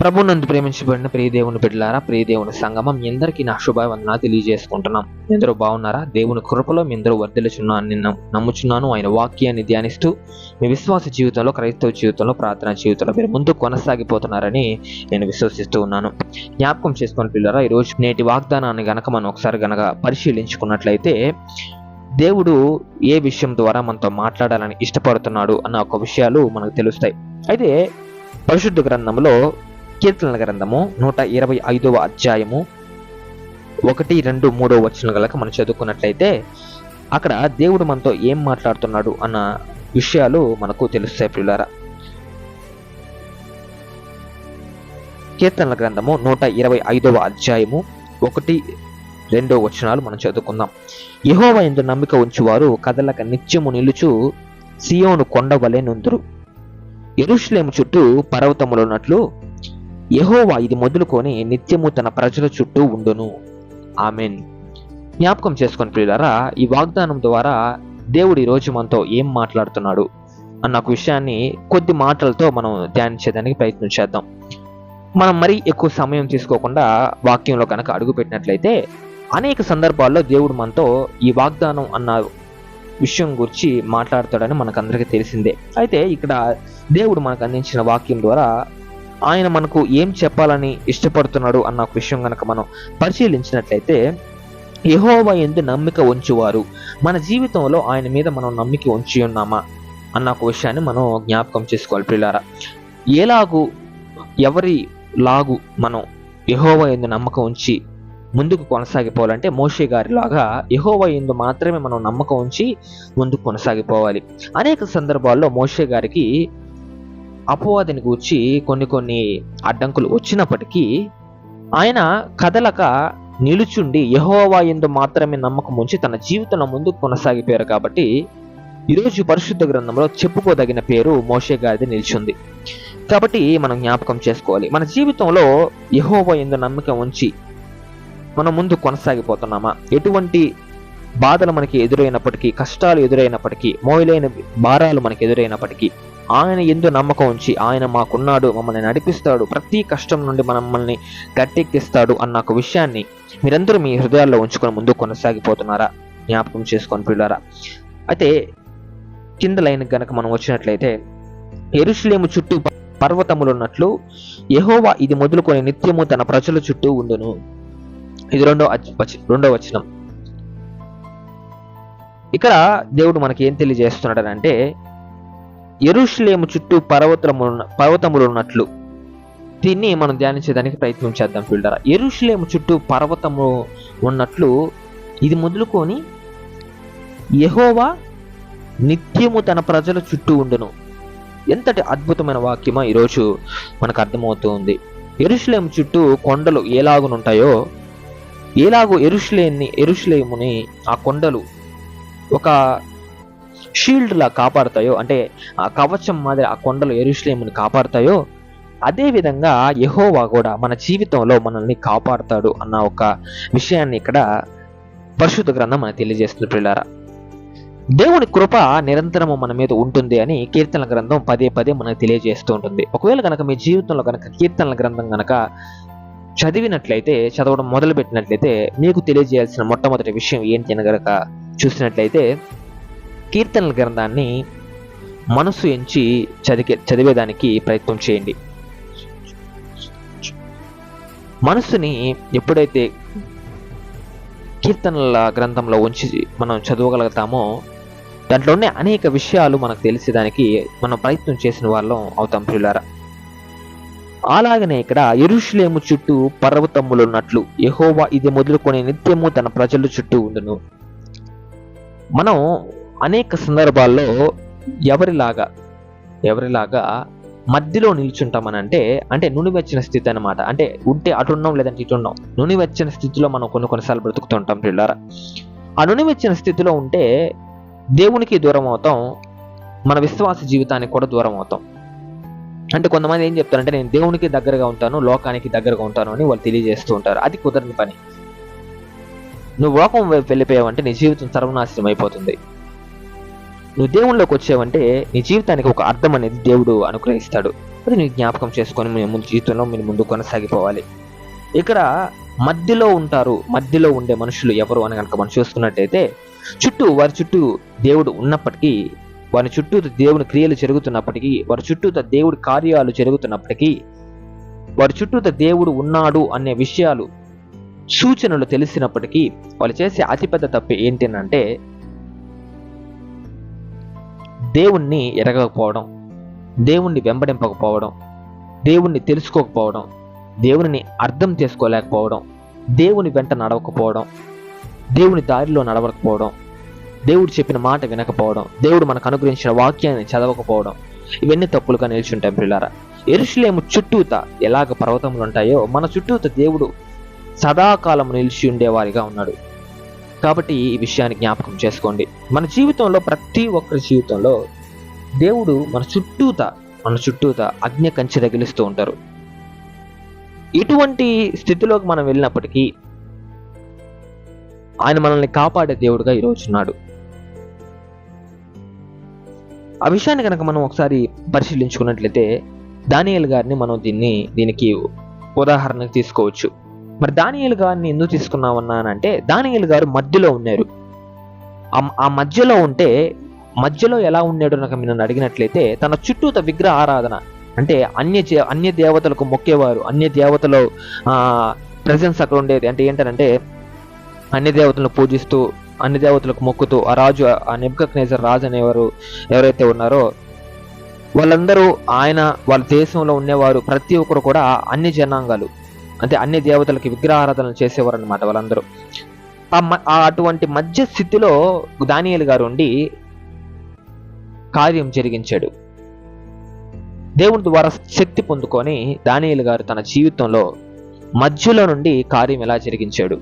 ప్రభునందు ప్రేమించబడిన ప్రియ దేవుని బిడ్డలారా ప్రియదేవుని సంగమం మీ అందరికీ నా శుభవందన తెలియజేసుకుంటున్నాం. మీ బాగున్నారా? దేవుని కృపలో మీ అందరూ వర్ధిల్చున్నాను నిన్న నమ్ముచున్నాను. ఆయన వాక్యాన్ని ధ్యానిస్తూ మీ విశ్వాస జీవితంలో క్రైస్తవ జీవితంలో ప్రార్థనా జీవితంలో మీరు ముందు కొనసాగిపోతున్నారని నేను విశ్వసిస్తూ ఉన్నాను. జ్ఞాపకం చేసుకున్న పిల్లరా ఈరోజు నేటి వాగ్దానాన్ని గనక మనం ఒకసారి గనక పరిశీలించుకున్నట్లయితే దేవుడు ఏ విషయం ద్వారా మనతో మాట్లాడాలని ఇష్టపడుతున్నాడు అన్న ఒక విషయాలు మనకు తెలుస్తాయి. అయితే పరిశుద్ధ గ్రంథంలో కీర్తనల గ్రంథము నూట ఇరవై ఐదవ అధ్యాయము ఒకటి రెండు మూడో వచనం గలక మనం చదువుకున్నట్లయితే అక్కడ దేవుడు మనతో ఏం మాట్లాడుతున్నాడు అన్న విషయాలు మనకు తెలుస్తాయి పిల్లారా కీర్తనల గ్రంథము నూట ఇరవై ఐదవ అధ్యాయము ఒకటి రెండో వచనాలు మనం చదువుకుందాం. యహోవ ఎందు నమ్మిక ఉంచువారు కదలక నిత్యము నిలుచు సియోను కొండ వలె నుందురు. ఎరుషులేము చుట్టూ పర్వతములున్నట్లు యహోవా ఇది మొదలుకొని నిత్యము తన ప్రజల చుట్టూ ఉండును. ఆమెన్. జ్ఞాపకం చేసుకొని ప్రియులారా ఈ వాగ్దానం ద్వారా దేవుడు ఈ రోజు మనతో ఏం మాట్లాడుతున్నాడు అన్న ఒక విషయాన్ని కొద్ది మాటలతో మనం ధ్యానించేదానికి ప్రయత్నం చేద్దాం. మనం మరీ ఎక్కువ సమయం తీసుకోకుండా వాక్యంలో కనుక అడుగు పెట్టినట్లయితే అనేక సందర్భాల్లో దేవుడు మనతో ఈ వాగ్దానం అన్న విషయం గురించి మాట్లాడతాడని మనకందరికీ తెలిసిందే. అయితే ఇక్కడ దేవుడు మనకు అందించిన వాక్యం ద్వారా ఆయన మనకు ఏం చెప్పాలని ఇష్టపడుతున్నాడు అన్న ఒక విషయం కనుక మనం పరిశీలించినట్లయితే యెహోవా ఎందు నమ్మిక ఉంచువారు. మన జీవితంలో ఆయన మీద మనం నమ్మిక ఉంచి ఉన్నామా అన్న ఒక విషయాన్ని మనం జ్ఞాపకం చేసుకోవాలి పిల్లారా ఎలాగు ఎవరి లాగు మనం యెహోవా ఎందు నమ్మకం ఉంచి ముందుకు కొనసాగిపోవాలంటే మోషే గారి లాగా యెహోవా ఎందు మాత్రమే మనం నమ్మకం ఉంచి ముందుకు కొనసాగిపోవాలి. అనేక సందర్భాల్లో మోషే గారికి అపవాదిని గూర్చి కొన్ని కొన్ని అడ్డంకులు వచ్చినప్పటికీ ఆయన కదలక నిలుచుండి యహోవా ఎందు మాత్రమే నమ్మకం ఉంచి తన జీవితంలో ముందుకు కొనసాగిపోయారు కాబట్టి ఈరోజు పరిశుద్ధ గ్రంథంలో చెప్పుకోదగిన పేరు మోషే గారిది నిలిచింది. కాబట్టి మనం జ్ఞాపకం చేసుకోవాలి. మన జీవితంలో యహోవా ఎందు నమ్మకం ఉంచి మనం ముందు కొనసాగిపోతున్నామా? ఎటువంటి బాధలు మనకి ఎదురైనప్పటికీ కష్టాలు ఎదురైనప్పటికీ మోయలేని భారాలు మనకి ఎదురైనప్పటికీ ఆయన ఎందు నమ్మకం ఉంచి ఆయన మాకున్నాడు మమ్మల్ని నడిపిస్తాడు ప్రతి కష్టం నుండి మనల్ని గట్టెక్కిస్తాడు అన్న ఒక విషయాన్ని మీరందరూ మీ హృదయాల్లో ఉంచుకొని ముందు కొనసాగిపోతున్నారా? జ్ఞాపకం చేసుకొని పిల్లారా అయితే కింద లైన్ గనక మనం వచ్చినట్లయితే ఎరుషులేము చుట్టూ పర్వతములు ఉన్నట్లు ఇది మొదలుకొని నిత్యము తన ప్రజల చుట్టూ ఉండును. ఇది రెండో రెండో వచనం. ఇక్కడ దేవుడు మనకి ఏం తెలియజేస్తున్నాడు అంటే ఎరుషులేము చుట్టూ పర్వతములు పర్వతములు ఉన్నట్లు దీన్ని మనం ధ్యానించేదానికి ప్రయత్నం చేద్దాం ఫిల్డర్ ఎరుషులేము చుట్టూ పర్వతము ఉన్నట్లు ఇది మొదలుకొని యహోవా నిత్యము తన ప్రజల చుట్టూ ఉండును. ఎంతటి అద్భుతమైన వాక్యమో ఈరోజు మనకు అర్థమవుతుంది. ఎరుషులేము చుట్టూ కొండలు ఎలాగునుంటాయో ఎలాగో ఎరుషులేని ఎరుషులేముని ఆ కొండలు ఒక షీల్డ్లా కాపాడతాయో కాపాడుతాయో అంటే ఆ కవచం మాదిరి ఆ కొండలు ఎరుషులేముని కాపాడుతాయో అదేవిధంగా యహోవా కూడా మన జీవితంలో మనల్ని కాపాడుతాడు అన్న ఒక విషయాన్ని ఇక్కడ పరిశుద్ధ గ్రంథం మనకు తెలియజేస్తుంది పిల్లారా దేవుని కృప నిరంతరము మన మీద ఉంటుంది అని కీర్తనల గ్రంథం పదే పదే మనకు తెలియజేస్తూ ఉంటుంది. ఒకవేళ కనుక మీ జీవితంలో కనుక కీర్తనల గ్రంథం కనుక చదివినట్లయితే చదవడం మొదలు పెట్టినట్లయితే మీకు తెలియజేయాల్సిన మొట్టమొదటి విషయం ఏంటి అని కనుక చూసినట్లయితే కీర్తనల గ్రంథాన్ని మనసు ఎంచి చదివే చదివేదానికి ప్రయత్నం చేయండి. మనసుని ఎప్పుడైతే కీర్తనల గ్రంథంలో ఉంచి మనం చదవగలుగుతామో దాంట్లోనే అనేక విషయాలు మనకు తెలిసేదానికి మనం ప్రయత్నం చేసిన వాళ్ళం అవుతాం ప్రియులారా. అలాగనే ఇక్కడ ఎరుషులేము చుట్టూ పర్వతములున్నట్లు యహోవా ఇది మొదలుకొని నిత్యము తన ప్రజల చుట్టూ ఉండును. మనం అనేక సందర్భాల్లో ఎవరిలాగా ఎవరిలాగా మధ్యలో నిల్చుంటామని అంటే అంటే నునివెచ్చిన స్థితి అన్నమాట. అంటే ఉంటే అటు ఉన్నాం లేదంటే ఇటు ఉన్నాం. నునివెచ్చిన స్థితిలో మనం కొన్ని కొన్నిసార్లు బ్రతుకుతుంటాం పిల్లరా ఆ నునివెచ్చిన స్థితిలో ఉంటే దేవునికి దూరం అవుతాం మన విశ్వాస జీవితానికి కూడా దూరం అవుతాం. అంటే కొంతమంది ఏం చెప్తారంటే నేను దేవునికి దగ్గరగా ఉంటాను లోకానికి దగ్గరగా ఉంటాను అని వాళ్ళు తెలియజేస్తూ ఉంటారు. అది కుదరని పని. నువ్వు లోకం వైపు వెళ్ళిపోయావంటే నీ జీవితం సర్వనాశనం అయిపోతుంది. నువ్వు దేవుళ్ళలోకి వచ్చావంటే నీ జీవితానికి ఒక అర్థం అనేది దేవుడు అనుగ్రహిస్తాడు. అది నీ జ్ఞాపకం చేసుకొని మీ ముందు జీవితంలో మీరు ముందు కొనసాగిపోవాలి. ఇక్కడ మధ్యలో ఉంటారు మధ్యలో ఉండే మనుషులు ఎవరు అని కనుక మనం చూసుకున్నట్టయితే చుట్టూ వారి చుట్టూ దేవుడు ఉన్నప్పటికీ వారి చుట్టూ దేవుని క్రియలు జరుగుతున్నప్పటికీ వారి చుట్టూ దేవుడి కార్యాలు జరుగుతున్నప్పటికీ వారి చుట్టూ దేవుడు ఉన్నాడు అనే విషయాలు సూచనలు తెలిసినప్పటికీ వాళ్ళు చేసే అతిపెద్ద తప్పు ఏంటంటే దేవుణ్ణి ఎరగకపోవడం దేవుణ్ణి వెంబడింపకపోవడం దేవుణ్ణి తెలుసుకోకపోవడం దేవుని అర్థం చేసుకోలేకపోవడం దేవుని వెంట నడవకపోవడం దేవుని దారిలో నడవకపోవడం దేవుడు చెప్పిన మాట వినకపోవడం దేవుడు మనకు అనుగ్రహించిన వాక్యాన్ని చదవకపోవడం ఇవన్నీ తప్పులుగా నిలిచుంటాం పిల్లారా ఎరుషులేము చుట్టూత ఎలాగ పర్వతములు ఉంటాయో మన చుట్టూత దేవుడు సదాకాలం నిలిచి ఉండేవారిగా ఉన్నాడు. కాబట్టి ఈ విషయాన్ని జ్ఞాపకం చేసుకోండి. మన జీవితంలో ప్రతి ఒక్కరి జీవితంలో దేవుడు మన చుట్టూత మన చుట్టూత అగ్ని కంచి తగిలిస్తూ ఉంటారు. ఇటువంటి స్థితిలోకి మనం వెళ్ళినప్పటికీ ఆయన మనల్ని కాపాడే దేవుడుగా ఈరోజు ఉన్నాడు. ఆ విషయాన్ని కనుక మనం ఒకసారి పరిశీలించుకున్నట్లయితే దానియల్ గారిని మనం దీన్ని దీనికి ఉదాహరణకు తీసుకోవచ్చు. మరి దానియలు గారిని ఎందుకు తీసుకున్నామన్నానంటే దానియలు గారు మధ్యలో ఉన్నారు. ఆ మధ్యలో ఉంటే మధ్యలో ఎలా ఉన్నాడు నాకు మీరు అడిగినట్లయితే తన చుట్టూత విగ్రహ ఆరాధన అంటే అన్య అన్య దేవతలకు మొక్కేవారు అన్య దేవతలు ప్రజెన్స్ అక్కడ ఉండేది. అంటే ఏంటంటే అన్ని దేవతలను పూజిస్తూ అన్ని దేవతలకు మొక్కుతూ ఆ రాజు ఆ నెబ్కనేజర్ రాజు అనేవారు ఎవరైతే ఉన్నారో వాళ్ళందరూ ఆయన వాళ్ళ దేశంలో ఉండేవారు ప్రతి ఒక్కరు కూడా అన్ని జనాంగాలు. అంటే అన్ని దేవతలకి విగ్రహారాధనలు చేసేవారు అనమాట వాళ్ళందరూ ఆ అటువంటి మధ్య స్థితిలో దానియలు గారు ఉండి కార్యం జరిగించాడు. దేవుని ద్వారా శక్తి పొందుకొని దానియలు గారు తన జీవితంలో మధ్యలో నుండి కార్యం ఎలా జరిగించాడు.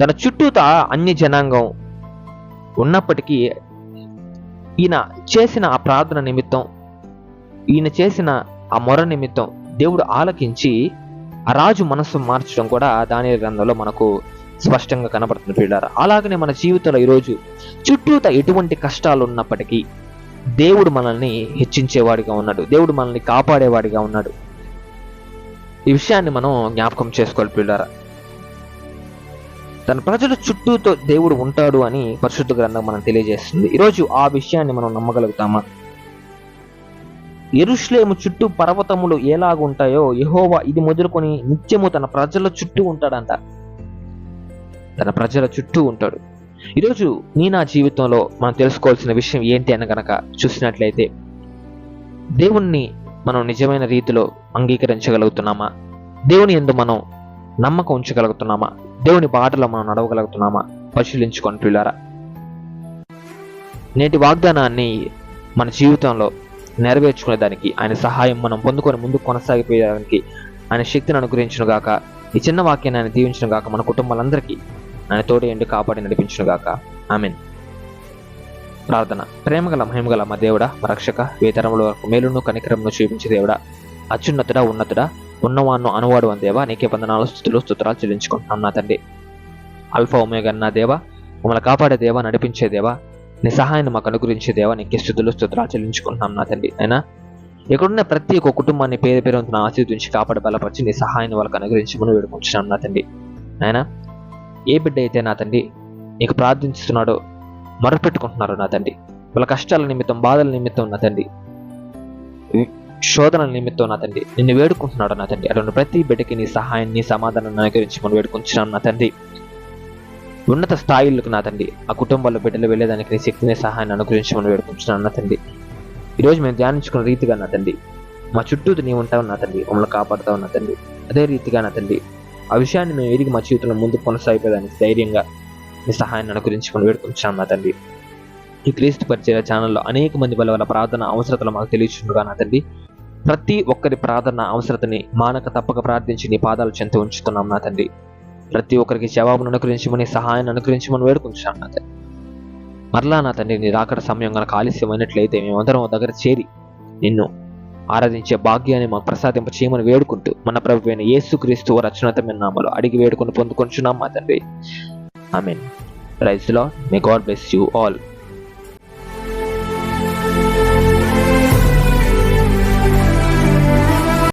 తన చుట్టూత అన్ని జనాంగం ఉన్నప్పటికీ ఈయన చేసిన ఆ ప్రార్థన నిమిత్తం ఈయన చేసిన ఆ మొర నిమిత్తం దేవుడు ఆలకించి ఆ రాజు మనస్సు మార్చడం కూడా దాని గ్రంథంలో మనకు స్పష్టంగా కనబడుతుంది పిల్లారా అలాగనే మన జీవితంలో ఈరోజు చుట్టూత ఎటువంటి కష్టాలు ఉన్నప్పటికీ దేవుడు మనల్ని హెచ్చించేవాడిగా ఉన్నాడు. దేవుడు మనల్ని కాపాడేవాడిగా ఉన్నాడు. ఈ విషయాన్ని మనం జ్ఞాపకం చేసుకోవాలి పిల్లారా తన ప్రజల చుట్టూతో దేవుడు ఉంటాడు అని పరిశుద్ధ గ్రంథం మనం తెలియజేస్తుంది. ఈరోజు ఆ విషయాన్ని మనం నమ్మగలుగుతామా? ఎరుష్లేము చుట్టూ పర్వతములు ఎలాగుంటాయో యహోవా ఇది మొదలుకొని నిత్యము తన ప్రజల చుట్టూ ఉంటాడంట. తన ప్రజల చుట్టూ ఉంటాడు. ఈరోజు నీ నా జీవితంలో మనం తెలుసుకోవాల్సిన విషయం ఏంటి అని గనక చూసినట్లయితే దేవుణ్ణి మనం నిజమైన రీతిలో అంగీకరించగలుగుతున్నామా? దేవుని ఎందు మనం నమ్మకం ఉంచగలుగుతున్నామా? దేవుని బాటలో మనం నడవగలుగుతున్నామా? పరిశీలించుకొని పిల్లారా నేటి వాగ్దానాన్ని మన జీవితంలో నెరవేర్చుకునే దానికి ఆయన సహాయం మనం పొందుకొని ముందుకు కొనసాగిపోయేదానికి ఆయన శక్తిని అనుగ్రహించిన గాక ఈ చిన్న వాక్యాన్ని ఆయన దీవించిన గాక మన కుటుంబాలందరికీ ఆయన తోటి ఎండి కాపాడి నడిపించిన గాక ఆమెన్. ప్రార్థన. ప్రేమగల మహిమగల మా దేవుడ మా రక్షక వేతరముల వరకు మేలును కనికరమును చూపించే దేవుడా అత్యున్నతుడా ఉన్నతుడా ఉన్నవాన్ను అనువాడు అందేవా నీకే వందనాలు స్థుతులు స్థుతురాలు చెల్లించుకుంటున్నాం నా తండ్రి. అల్ఫా ఉమేగన్న దేవా మమ్మల్ని కాపాడే దేవా నడిపించే దేవా నీ సహాయాన్ని మాకు అనుగురించే దేవా నీకు స్థుతులు స్థుతురాలు చెల్లించుకుంటున్నాం నా తండ్రి అయినా? ఇక్కడున్న ప్రతి ఒక్క కుటుంబాన్ని పేరు పేరు ఆశీర్వదించి కాపాడ బలపరిచి నీ సహాయాన్ని వాళ్ళకి అనుగ్రహించమని వేడుకుంటున్నాం నా తండ్రి ఆయన ఏ బిడ్డ అయితే నా తండ్రి నీకు ప్రార్థిస్తున్నాడో మొరపెట్టుకుంటున్నారు నా తండ్రి వాళ్ళ కష్టాల నిమిత్తం బాధల నిమిత్తం నా తండ్రి శోధనల నిమిత్తం నా తండ్రి నిన్ను వేడుకుంటున్నాడు నా తండ్రి అటువంటి ప్రతి బిడ్డకి నీ సహాయాన్ని సమాధానాన్ని అనుగ్రహించి మనం వేడుకుంటున్నాం నా తండ్రి. ఉన్నత స్థాయిలకు నా తండ్రి ఆ కుటుంబాల్లో బిడ్డలు వెళ్ళేదానికి నీ శక్తిని సహాయాన్ని అనుగ్రహించమని వేడుకుంటున్నాను నా తండ్రి. ఈరోజు మేము ధ్యానించుకున్న రీతిగా నా తండ్రి మా చుట్టూ నీ ఉంటావు నా తండ్రి మమ్మల్ని కాపాడుతావు నా తండ్రి. అదే రీతిగా నా తండ్రి ఆ విషయాన్ని మేము ఎదిగి మా జీవితంలో ముందు కొనసాగిపోయేదానికి ధైర్యంగా నీ సహాయాన్ని అనుగ్రహించుకొని వేడుకుంటున్నాను నా తండ్రి. ఈ క్రీస్తు పరిచయ ఛానల్లో అనేక మంది వల్ల వాళ్ళ ప్రార్థన అవసరతలు మాకు తెలియచుండగా నా తండ్రి ప్రతి ఒక్కరి ప్రార్థన అవసరతని మానక తప్పక ప్రార్థించి నీ పాదాలు చెంత ఉంచుతున్నాం నా తండ్రి. ప్రతి ఒక్కరికి జవాబును అనుగ్రహించమని సహాయాన్ని అనుగ్రహించమని వేడుకుంటున్నాను నా తండ్రి. మరలా నా తండ్రి నీ రాకడ సమయం కనుక ఆలస్యమైనట్లయితే మేమందరం దగ్గర చేరి నిన్ను ఆరాధించే భాగ్యాన్ని మాకు ప్రసాదింప చేయమని వేడుకుంటూ మన ప్రభు అయిన యేసుక్రీస్తు రచనతమైన నామలు అడిగి వేడుకొని పొందుకొంచున్నాం మా తండ్రి. ఐ మీన్ రైస్లో may God bless you all.